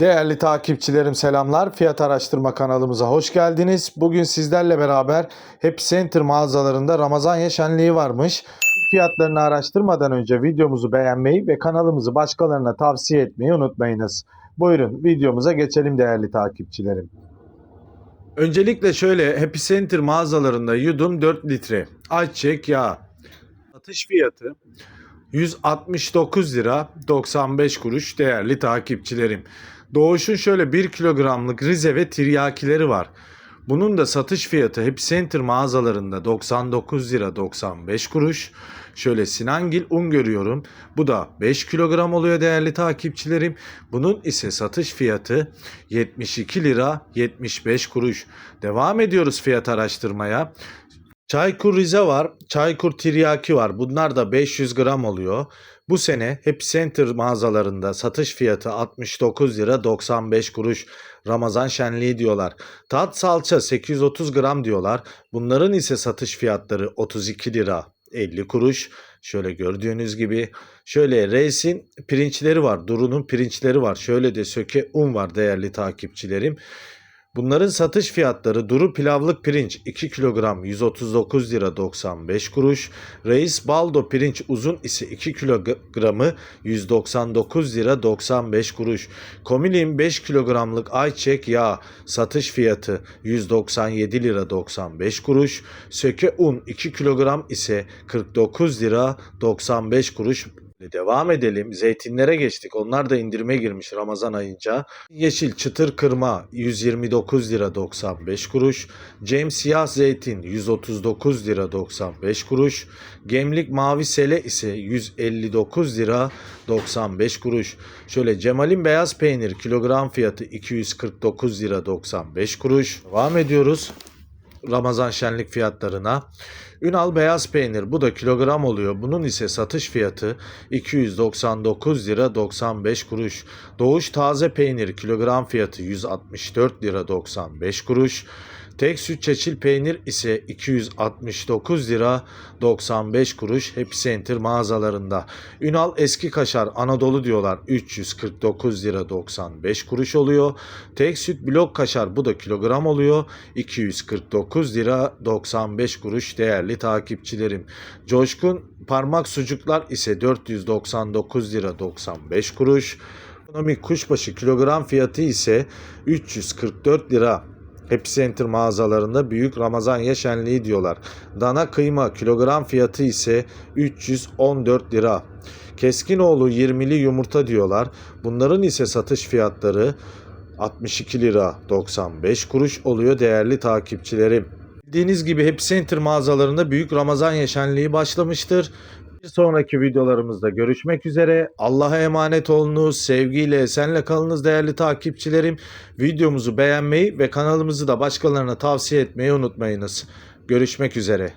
Değerli takipçilerim selamlar. Fiyat araştırma kanalımıza hoş geldiniz. Bugün sizlerle beraber Happy Center mağazalarında Ramazan yaşanlığı varmış. Fiyatlarını araştırmadan önce videomuzu beğenmeyi ve kanalımızı başkalarına tavsiye etmeyi unutmayınız. Buyurun videomuza geçelim değerli takipçilerim. Öncelikle şöyle Happy Center mağazalarında yudum 4 litre ayçiçek yağı. Satış fiyatı 169 lira 95 kuruş değerli takipçilerim. Doğuş'un şöyle 1 kilogramlık Rize ve tiryakileri var. Bunun da satış fiyatı Happy Center mağazalarında 99 lira 95 kuruş. Şöyle Sinangil un görüyorum. Bu da 5 kilogram oluyor değerli takipçilerim. Bunun ise satış fiyatı 72 lira 75 kuruş. Devam ediyoruz fiyat araştırmaya. Çaykur Rize var, Çaykur Tiryaki var. Bunlar da 500 gram oluyor. Bu sene Happy Center mağazalarında satış fiyatı 69 lira 95 kuruş. Ramazan şenliği diyorlar. Tat salça 830 gram diyorlar. Bunların ise satış fiyatları 32 lira 50 kuruş. Şöyle gördüğünüz gibi şöyle Reis'in pirinçleri var. Duru'nun pirinçleri var. Şöyle de söke un var değerli takipçilerim. Bunların satış fiyatları Duru pilavlık pirinç 2 kilogram 139 lira 95 kuruş. Reis Baldo pirinç uzun ise 2 kilogramı 199 lira 95 kuruş. Komilin 5 kilogramlık ayçiçek yağı satış fiyatı 197 lira 95 kuruş. Söke un 2 kilogram ise 49 lira 95 kuruş Devam edelim. Zeytinlere geçtik. Onlar da indirime girmiş Ramazan ayınca. Yeşil çıtır kırma 129 lira 95 kuruş. Cem siyah zeytin 139 lira 95 kuruş. Gemlik mavi sele ise 159 lira 95 kuruş. Şöyle Cemal'in beyaz peynir kilogram fiyatı 249 lira 95 kuruş. Devam ediyoruz. Ramazan şenlik fiyatlarına. Ünal beyaz peynir bu da kilogram oluyor. Bunun ise satış fiyatı 299 lira 95 kuruş. Doğuş taze peynir kilogram fiyatı 164 lira 95 kuruş. Tek süt çeçil peynir ise 269 lira 95 kuruş Happy Center mağazalarında. Ünal eski kaşar Anadolu diyorlar 349 lira 95 kuruş oluyor. Tek süt blok kaşar bu da kilogram oluyor 249 lira 95 kuruş değerli takipçilerim. Coşkun parmak sucuklar ise 499 lira 95 kuruş. Ekonomik kuşbaşı kilogram fiyatı ise 344 lira Happy Center mağazalarında büyük Ramazan yaşenliği diyorlar. Dana kıyma kilogram fiyatı ise 314 lira. Keskinoğlu 20'li yumurta diyorlar. Bunların ise satış fiyatları 62 lira 95 kuruş oluyor değerli takipçilerim. Bildiğiniz gibi Happy Center mağazalarında büyük Ramazan yaşenliği başlamıştır. Bir sonraki videolarımızda görüşmek üzere. Allah'a emanet olunuz. Sevgiyle, esenle kalınız değerli takipçilerim. Videomuzu beğenmeyi ve kanalımızı da başkalarına tavsiye etmeyi unutmayınız. Görüşmek üzere.